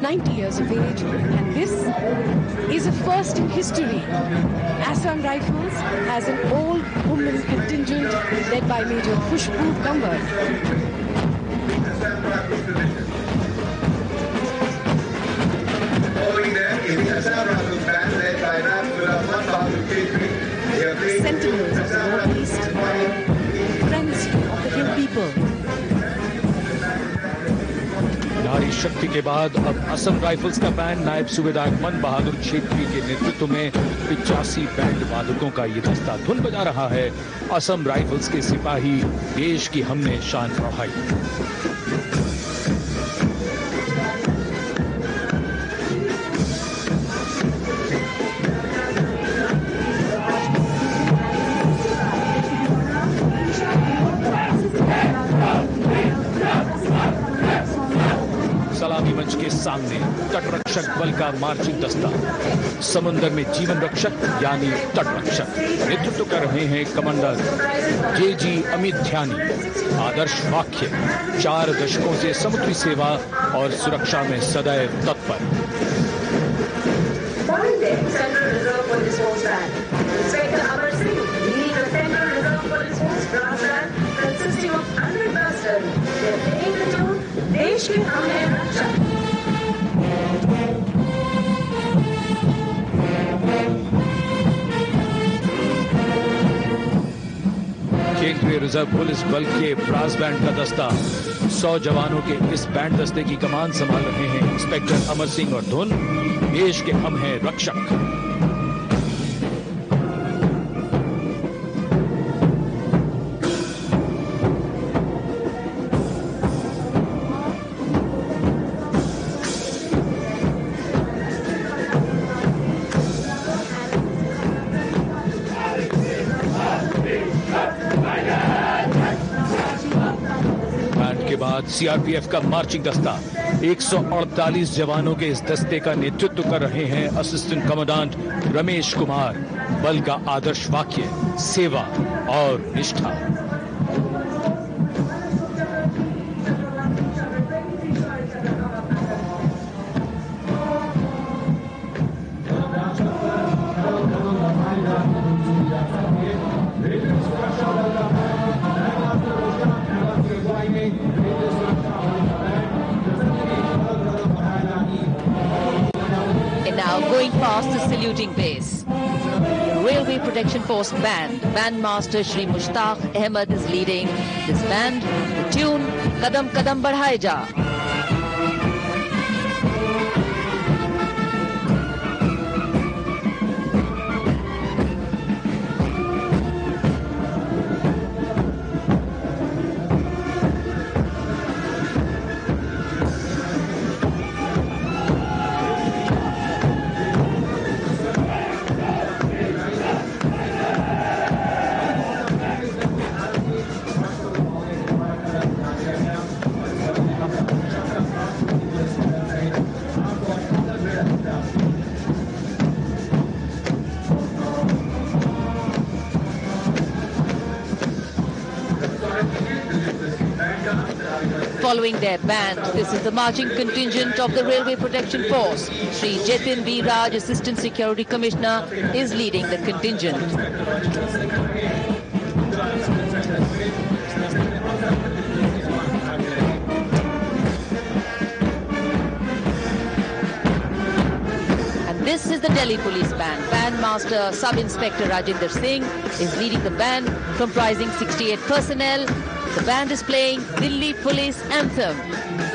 90 years of age, and this is a first in history. Assam Rifles has an all-woman contingent led by Major Khushbu Kambar. शक्ति के बाद अब Assam rifles का band नायब सूबेदार मन बहादुर छेत्री के नेतृत्व में पिचासी बैंड वादकों का ये दस्ता धुन बजा रहा है। असम राइफल्स के सिपाही, देश की हमने शान बढ़ाई। सामने तट रक्षक बल का मार्चिंग दस्ता। समुन्दर में जीवन रक्षक, यानी तट रक्षक नेतृत्व कर रहे हैं कमांडर जे जी अमित ध्यानी। आदर्श वाक्य, चार दशकों से समुद्री सेवा और सुरक्षा में सदैव तत्पर। Consisting of केंद्रीय रिज़र्व पुलिस बल के ब्रास बैंड का दस्ता। सौ जवानों के इस बैंड दस्ते की कमान संभाल रहे हैं इंस्पेक्टर अमर सिंह और धुन। देश के हम हैं रक्षक। सीआरपीएफ का मार्चिंग दस्ता। 148 जवानों के इस दस्ते का नेतृत्व कर रहे हैं असिस्टेंट कमांडेंट रमेश कुमार। बल का आदर्श वाक्य, सेवा और निष्ठा। And past the saluting base. Railway Protection Force Band, Bandmaster Shri Mushtaq Ahmed is leading this band. The tune Kadam Kadam Badhaye Ja. Their band, this is the marching contingent of the Railway Protection Force. Shri Jetin V. Raj, Assistant Security Commissioner, is leading the contingent. This is the Delhi Police Band. Bandmaster Sub Inspector Rajinder Singh is leading the band comprising 68 personnel. The band is playing Delhi Police Anthem.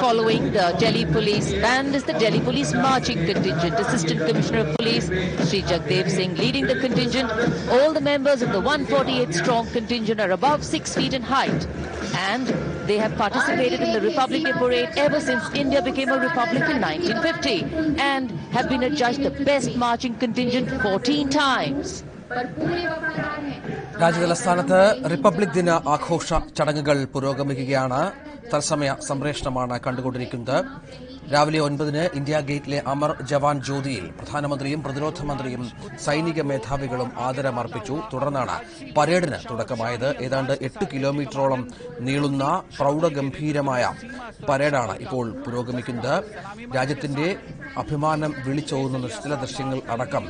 following the Delhi Police Band is the Delhi Police Marching Contingent. Assistant Commissioner of Police Sri Jagdev Singh leading the contingent. All the members of the 148 strong contingent are above 6 feet in height. And they have participated in the Republic Day Parade ever since India became a republic in 1950 and have been adjudged the best marching contingent 14 times. രാജ്യതലസ്ഥാനത്ത് republic ദിന ആഘോഷ ചടങ്ങുകൾ പുരോഗമിക്കുകയാണ് തത്സമയ സംപ്രേഷണമാണ് കണ്ടുകൊണ്ടിരിക്കുന്നത്. രാവിലെ ഒൻപതിന് ഇന്ത്യ ഗേറ്റിലെ അമർ ജവാൻ ജ്യോതിയിൽ പ്രധാനമന്ത്രിയും പ്രതിരോധ മന്ത്രിയും സൈനിക മേധാവികളും ആദരമർപ്പിച്ചു. തുടർന്നാണ് പരേഡിന് തുടക്കമായത്. ഏതാണ്ട് എട്ട് കിലോമീറ്ററോളം നീളുന്ന പ്രൗഢഗംഭീരമായ പരേഡാണ് ഇപ്പോൾ പുരോഗമിക്കുന്നത്. രാജ്യത്തിന്റെ അഭിമാനം വിളിച്ചോതുന്ന നിശ്ചല ദൃശ്യങ്ങൾ അടക്കം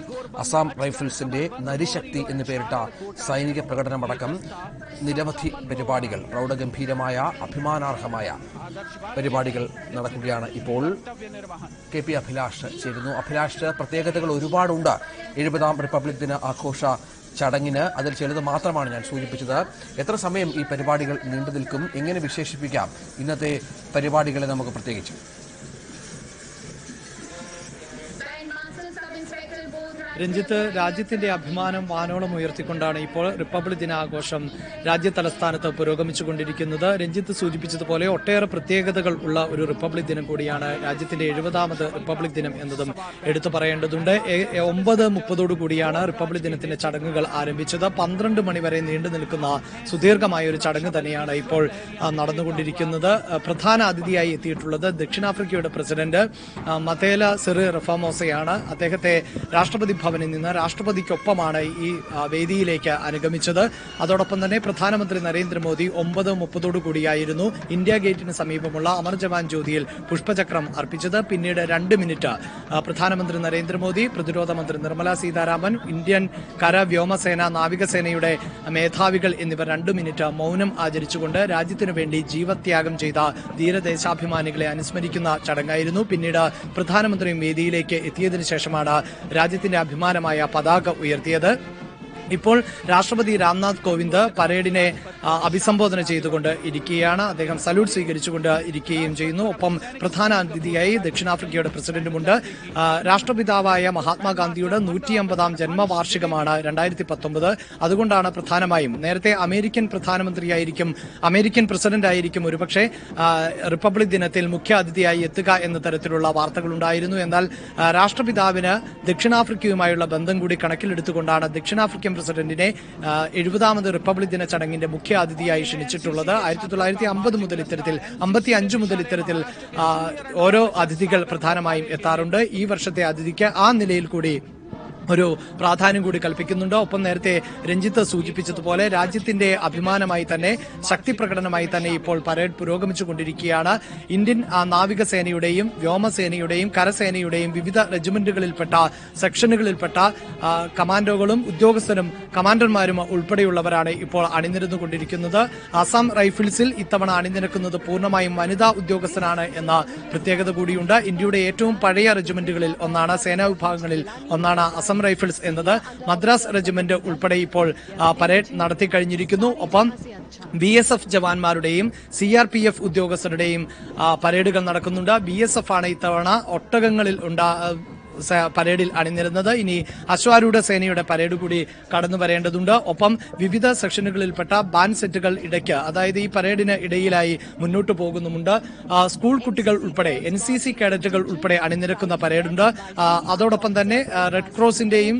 അസാം റൈഫിൾസിന്റെ നരിശക്തി എന്ന് പേരിട്ട സൈനിക പ്രകടനമടക്കം നിരവധി പരിപാടികൾ പ്രൗഢഗംഭീരമായ അഭിമാനാർഹമായ പരിപാടികൾ നടക്കുകയാണ് ഇപ്പോൾ കെ പി അഭിലാഷ് ചേരുന്നു. അഭിലാഷ് പ്രത്യേകതകൾ ഒരുപാടുണ്ട്. എഴുപതാം റിപ്പബ്ലിക് ദിന ആഘോഷ ചടങ്ങിന് അതിൽ ചിലത് മാത്രമാണ് ഞാൻ സൂചിപ്പിച്ചത്. എത്ര സമയം ഈ പരിപാടികൾ നീണ്ടു നിൽക്കും എങ്ങനെ വിശേഷിപ്പിക്കാം ഇന്നത്തെ പരിപാടികളെ നമുക്ക് പ്രത്യേകിച്ച് രഞ്ജിത്ത് രാജ്യത്തിന്റെ അഭിമാനം വാനോളം ഉയർത്തിക്കൊണ്ടാണ് ഇപ്പോൾ റിപ്പബ്ലിക് ദിനാഘോഷം രാജ്യ തലസ്ഥാനത്ത് പുരോഗമിച്ചുകൊണ്ടിരിക്കുന്നത്. രഞ്ജിത്ത് സൂചിപ്പിച്ചതുപോലെ ഒട്ടേറെ പ്രത്യേകതകൾ ഉള്ള ഒരു റിപ്പബ്ലിക് ദിനം കൂടിയാണ് രാജ്യത്തിന്റെ എഴുപതാമത് റിപ്പബ്ലിക് ദിനം എന്നതും എടുത്തു പറയേണ്ടതുണ്ട്. ഒമ്പത് മുപ്പതോടു കൂടിയാണ് റിപ്പബ്ലിക് ദിനത്തിന്റെ ചടങ്ങുകൾ ആരംഭിച്ചത്. പന്ത്രണ്ട് മണിവരെ നീണ്ടു നിൽക്കുന്ന സുദീർഘമായ ഒരു ചടങ്ങ് തന്നെയാണ് ഇപ്പോൾ നടന്നുകൊണ്ടിരിക്കുന്നത്. പ്രധാന അതിഥിയായി എത്തിയിട്ടുള്ളത് ദക്ഷിണാഫ്രിക്കയുടെ പ്രസിഡന്റ് മതേല സെറി റഫാമോസയാണ് അദ്ദേഹത്തെ രാഷ്ട്രപതി ഭവനിൽ നിന്ന് രാഷ്ട്രപതിക്കൊപ്പമാണ് ഈ വേദിയിലേക്ക് അനുഗമിച്ചത്. അതോടൊപ്പം തന്നെ പ്രധാനമന്ത്രി നരേന്ദ്രമോദി ഒമ്പത് മുപ്പതോടു കൂടിയായിരുന്നു ഇന്ത്യ ഗേറ്റിന് സമീപമുള്ള അമർ ജവാൻ ജ്യോതിയിൽ പുഷ്പചക്രം അർപ്പിച്ചത്. പിന്നീട് രണ്ട് മിനിറ്റ് പ്രധാനമന്ത്രി നരേന്ദ്രമോദി പ്രതിരോധ മന്ത്രി നിർമ്മല സീതാരാമൻ ഇന്ത്യൻ കര വ്യോമസേന നാവികസേനയുടെ മേധാവികൾ എന്നിവർ രണ്ട് മിനിറ്റ് മൗനം ആചരിച്ചുകൊണ്ട് രാജ്യത്തിനു വേണ്ടി ജീവത്യാഗം ചെയ്ത ധീരദേശാഭിമാനികളെ അനുസ്മരിക്കുന്ന ചടങ്ങായിരുന്നു. പിന്നീട് പ്രധാനമന്ത്രിയും വേദിയിലേക്ക് എത്തിയതിനു ശേഷമാണ് രാജ്യത്തിന്റെ അഭിമാനമായ പതാക ഉയർത്തിയത് ഇപ്പോൾ രാഷ്ട്രപതി രാംനാഥ് കോവിന്ദ് പരേഡിനെ അഭിസംബോധന ചെയ്തുകൊണ്ട് ഇരിക്കുകയാണ്. അദ്ദേഹം സല്യൂട്ട് സ്വീകരിച്ചുകൊണ്ട് ഇരിക്കുകയും ചെയ്യുന്നു. ഒപ്പം പ്രധാന അതിഥിയായി ദക്ഷിണാഫ്രിക്കയുടെ പ്രസിഡന്റുമുണ്ട്. രാഷ്ട്രപിതാവായ മഹാത്മാഗാന്ധിയുടെ നൂറ്റി അമ്പതാം ജന്മവാർഷികമാണ് രണ്ടായിരത്തി പത്തൊമ്പത് അതുകൊണ്ടാണ് പ്രധാനമായും നേരത്തെ അമേരിക്കൻ പ്രധാനമന്ത്രിയായിരിക്കും അമേരിക്കൻ പ്രസിഡന്റ് ആയിരിക്കും ഒരുപക്ഷെ റിപ്പബ്ലിക് ദിനത്തിൽ മുഖ്യ അതിഥിയായി എത്തുക എന്ന തരത്തിലുള്ള വാർത്തകളുണ്ടായിരുന്നു. എന്നാൽ രാഷ്ട്രപിതാവിന് ദക്ഷിണാഫ്രിക്കയുമായുള്ള ബന്ധം കൂടി കണക്കിലെടുത്തുകൊണ്ടാണ് ദക്ഷിണാഫ്രിക്കൻ പ്രസിഡന്റിനെ എഴുപതാമത് റിപ്പബ്ലിക് ദിന ചടങ്ങിന്റെ മുഖ്യ അതിഥിയായി ക്ഷണിച്ചിട്ടുള്ളത് ആയിരത്തി തൊള്ളായിരത്തി അമ്പത് മുതൽ ഇത്തരത്തിൽ അമ്പത്തി അഞ്ച് മുതൽ ഇത്തരത്തിൽ ഓരോ അതിഥികൾ പ്രധാനമായും എത്താറുണ്ട്. ഈ വർഷത്തെ അതിഥിക്ക് ആ നിലയിൽ കൂടി ഒരു പ്രാധാന്യം കൂടി കൽപ്പിക്കുന്നുണ്ട്. ഒപ്പം നേരത്തെ രഞ്ജിത്ത് സൂചിപ്പിച്ചതുപോലെ രാജ്യത്തിന്റെ അഭിമാനമായി തന്നെ ശക്തി പ്രകടനമായി തന്നെ ഇപ്പോൾ പരേഡ് പുരോഗമിച്ചുകൊണ്ടിരിക്കുകയാണ്. ഇന്ത്യൻ നാവികസേനയുടെയും വ്യോമസേനയുടെയും കരസേനയുടെയും വിവിധ റെജിമെന്റുകളിൽപ്പെട്ട സെക്ഷനുകളിൽപ്പെട്ട കമാൻഡോകളും ഉദ്യോഗസ്ഥരും കമാൻഡർമാരും ഉൾപ്പെടെയുള്ളവരാണ് ഇപ്പോൾ അണിനിരന്നുകൊണ്ടിരിക്കുന്നത്. അസം റൈഫിൾസിൽ ഇത്തവണ അണിനിരക്കുന്നത് പൂർണമായും വനിതാ ഉദ്യോഗസ്ഥനാണ് എന്ന പ്രത്യേകത കൂടിയുണ്ട്. ഇന്ത്യയുടെ ഏറ്റവും പഴയ റെജിമെന്റുകളിൽ ഒന്നാണ് സേനാ വിഭാഗങ്ങളിൽ ഒന്നാണ് അസം റൈഫിൾസ് എന്നത് മദ്രാസ് റെജിമെന്റ് ഉൾപ്പെടെ ഇപ്പോൾ പരേഡ് നടത്തി കഴിഞ്ഞിരിക്കുന്നു ഒപ്പം ബി എസ് എഫ് ജവാന്മാരുടെയും സി ആർ പി എഫ് ഉദ്യോഗസ്ഥരുടെയും പരേഡുകൾ നടക്കുന്നുണ്ട്. ബി എസ് എഫ് ആണ് ഇത്തവണ ഒട്ടകങ്ങളിൽ ഉണ്ടാ പരേഡിൽ അണിനിരുന്നത്. ഇനി അശ്വാരൂഢ സേനയുടെ പരേഡ് കൂടി കടന്നു വരേണ്ടതുണ്ട്. ഒപ്പം വിവിധ സെക്ഷനുകളിൽപ്പെട്ട ബാൻ സെറ്റുകൾ ഇടയ്ക്ക് അതായത് ഈ പരേഡിന് ഇടയിലായി മുന്നോട്ട് പോകുന്നുമുണ്ട്. സ്കൂൾ കുട്ടികൾ ഉൾപ്പെടെ എൻ സി സി കേഡറ്റുകൾ ഉൾപ്പെടെ അണിനിരക്കുന്ന പരേഡുണ്ട്. അതോടൊപ്പം തന്നെ റെഡ് ക്രോസിന്റെയും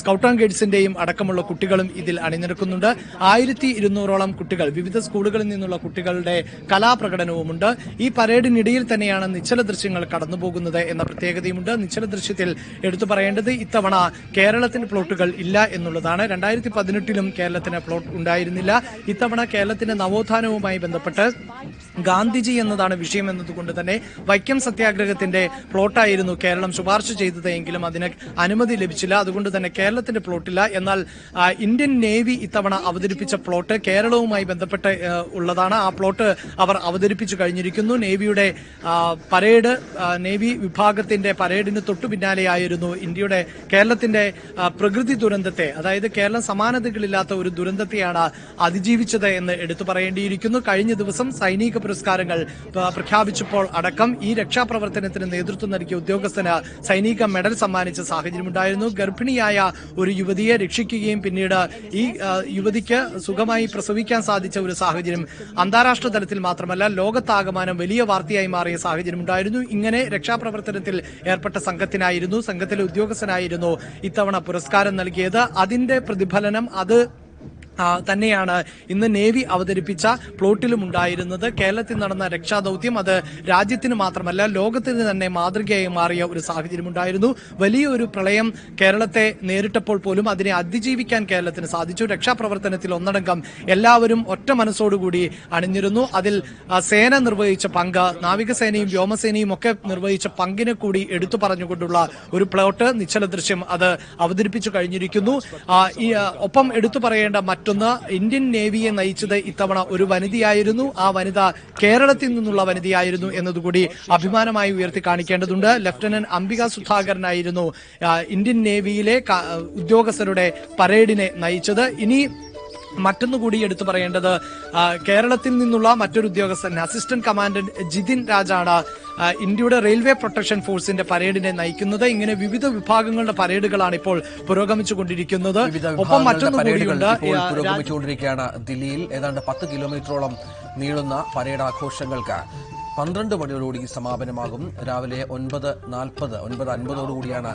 സ്കൗട്ട് ആൻഡ് ഗൈഡ്സിന്റെയും അടക്കമുള്ള കുട്ടികളും ഇതിൽ അണിനിരക്കുന്നുണ്ട്. ആയിരത്തി ഇരുന്നൂറോളം കുട്ടികൾ വിവിധ സ്കൂളുകളിൽ നിന്നുള്ള കുട്ടികളുടെ കലാപ്രകടനവുമുണ്ട്. ഈ പരേഡിനിടയിൽ തന്നെയാണ് നിശ്ചല ദൃശ്യങ്ങൾ കടന്നുപോകുന്നത് എന്ന പ്രത്യേകതയുമുണ്ട്. നിശ്ചല ദൃശ്യത്തിൽ എടുത്തു പറയേണ്ടത് ഇത്തവണ കേരളത്തിന് പ്ലോട്ടുകൾ ഇല്ല എന്നുള്ളതാണ്. രണ്ടായിരത്തി പതിനെട്ടിലും കേരളത്തിന് പ്ലോട്ട് ഉണ്ടായിരുന്നില്ല. ഇത്തവണ കേരളത്തിന്റെ നവോത്ഥാനവുമായി ബന്ധപ്പെട്ട് ഗാന്ധിജി എന്നതാണ് വിഷയം എന്നതുകൊണ്ട് തന്നെ വൈക്കം സത്യാഗ്രഹത്തിന്റെ പ്ലോട്ടായിരുന്നു കേരളം ശുപാർശ ചെയ്തത് എങ്കിലും അതിന് അനുമതി ലഭിച്ചില്ല. അതുകൊണ്ട് തന്നെ കേരളത്തിന്റെ പ്ലോട്ടില്ല. എന്നാൽ ഇന്ത്യൻ നേവി ഇത്തവണ അവതരിപ്പിച്ച പ്ലോട്ട് കേരളവുമായി ബന്ധപ്പെട്ട് ഉള്ളതാണ്. ആ പ്ലോട്ട് അവർ അവതരിപ്പിച്ചു കഴിഞ്ഞിരിക്കുന്നു. നേവിയുടെ പരേഡ് നേവി വിഭാഗത്തിന്റെ പരേഡിന് തൊട്ടു പിന്നാലെയായിരുന്നു ഇന്ത്യയുടെ കേരളത്തിന്റെ പ്രകൃതി ദുരന്തത്തെ അതായത് കേരളം സമാനതകളില്ലാത്ത ഒരു ദുരന്തത്തെയാണ് അതിജീവിച്ചത് എന്ന് എടുത്തു പറയേണ്ടിയിരിക്കുന്നു. കഴിഞ്ഞ ദിവസം സൈനിക പുരസ്കാരങ്ങൾ പ്രഖ്യാപിച്ചപ്പോൾ അടക്കം ഈ രക്ഷാപ്രവർത്തനത്തിന് നേതൃത്വം നൽകിയ ഉദ്യോഗസ്ഥന് സൈനിക മെഡൽ സമ്മാനിച്ച സാഹചര്യമുണ്ടായിരുന്നു. ഗർഭിണിയായ ഒരു യുവതിയെ രക്ഷിക്കുകയും പിന്നീട് ഈ യുവതിക്ക് സുഖമായി പ്രസവിക്കാൻ സാധിച്ച ഒരു സാഹചര്യം അന്താരാഷ്ട്ര തലത്തിൽ മാത്രമല്ല ലോകത്താകമാനം വലിയ വാർത്തയായി മാറിയ സാഹചര്യമുണ്ടായിരുന്നു. ഇങ്ങനെ രക്ഷാപ്രവർത്തനത്തിൽ ഏർപ്പെട്ട സംഘത്തിനായിരുന്നു സംഘത്തിലെ ഉദ്യോഗസ്ഥനായിരുന്നു ഇത്തവണ പുരസ്കാരം നൽകിയത്. അതിന്റെ പ്രതിഫലനം അത് തന്നെയാണ് ഇന്ന് നേവി അവതരിപ്പിച്ച പ്ലോട്ടിലും ഉണ്ടായിരുന്നത്. കേരളത്തിൽ നടന്ന രക്ഷാദൌത്യം അത് രാജ്യത്തിന് മാത്രമല്ല ലോകത്തിന് തന്നെ മാതൃകയായി മാറിയ ഒരു സാഹചര്യം ഉണ്ടായിരുന്നു. വലിയൊരു പ്രളയം കേരളത്തെ നേരിട്ടപ്പോൾ പോലും അതിനെ അതിജീവിക്കാൻ കേരളത്തിന് സാധിച്ചു. രക്ഷാപ്രവർത്തനത്തിൽ ഒന്നടങ്കം എല്ലാവരും ഒറ്റ മനസ്സോടുകൂടി അണിഞ്ഞിരുന്നു. അതിൽ സേന നിർവഹിച്ച പങ്ക് നാവികസേനയും വ്യോമസേനയും ഒക്കെ നിർവഹിച്ച പങ്കിനെ കൂടി എടുത്തു പറഞ്ഞുകൊണ്ടുള്ള ഒരു പ്ലോട്ട് നിശ്ചല ദൃശ്യം അത് അവതരിപ്പിച്ചു കഴിഞ്ഞിരിക്കുന്നു. ഒപ്പം എടുത്തു പറയേണ്ട മറ്റൊന്ന് ഇന്ത്യൻ നേവിയെ നയിച്ചത് ഇത്തവണ ഒരു വനിതയായിരുന്നു. ആ വനിത കേരളത്തിൽ നിന്നുള്ള വനിതയായിരുന്നു എന്നതുകൂടി അഭിമാനമായി ഉയർത്തി കാണിക്കേണ്ടതുണ്ട്. ലഫ്റ്റനന്റ് അംബിക സുധാകരനായിരുന്നു ഇന്ത്യൻ നേവിയിലെ ഉദ്യോഗസ്ഥരുടെ പരേഡിനെ നയിച്ചത്. ഇനി മറ്റൊന്നുകൂടി എടുത്തു പറയേണ്ടത് കേരളത്തിൽ നിന്നുള്ള മറ്റൊരു ഉദ്യോഗസ്ഥൻ അസിസ്റ്റന്റ് കമാൻഡന്റ് ജിതിൻ രാജാണ് ഇന്ത്യയുടെ റെയിൽവേ പ്രൊട്ടക്ഷൻ ഫോഴ്സിന്റെ പരേഡിനെ നയിക്കുന്നത്. ഇങ്ങനെ വിവിധ വിഭാഗങ്ങളുടെ പരേഡുകളാണ് ഇപ്പോൾ പുരോഗമിച്ചുകൊണ്ടിരിക്കുന്നത്. ഒപ്പം മറ്റൊന്ന് മറ്റൊന്നു കൂടിയുണ്ട് പുരോഗമിച്ചുകൊണ്ടിരിക്കുകയാണ് ദില്ലിയിൽ. ഏതാണ്ട് പത്ത് കിലോമീറ്ററോളം നീളുന്ന പരേഡ് ആഘോഷങ്ങൾക്ക് പന്ത്രണ്ട് മണിയോടുകൂടി സമാപനമാകും. രാവിലെ ഒൻപത് നാൽപ്പത് ഒൻപത് അൻപതോടുകൂടിയാണ്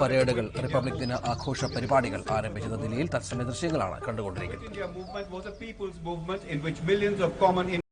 പരേഡുകൾ റിപ്പബ്ലിക് ദിന ആഘോഷ പരിപാടികൾ ആരംഭിച്ചത്. ദില്ലിയിൽ തത്സമയ ദൃശ്യങ്ങളാണ് കണ്ടുകൊണ്ടിരിക്കുന്നത്.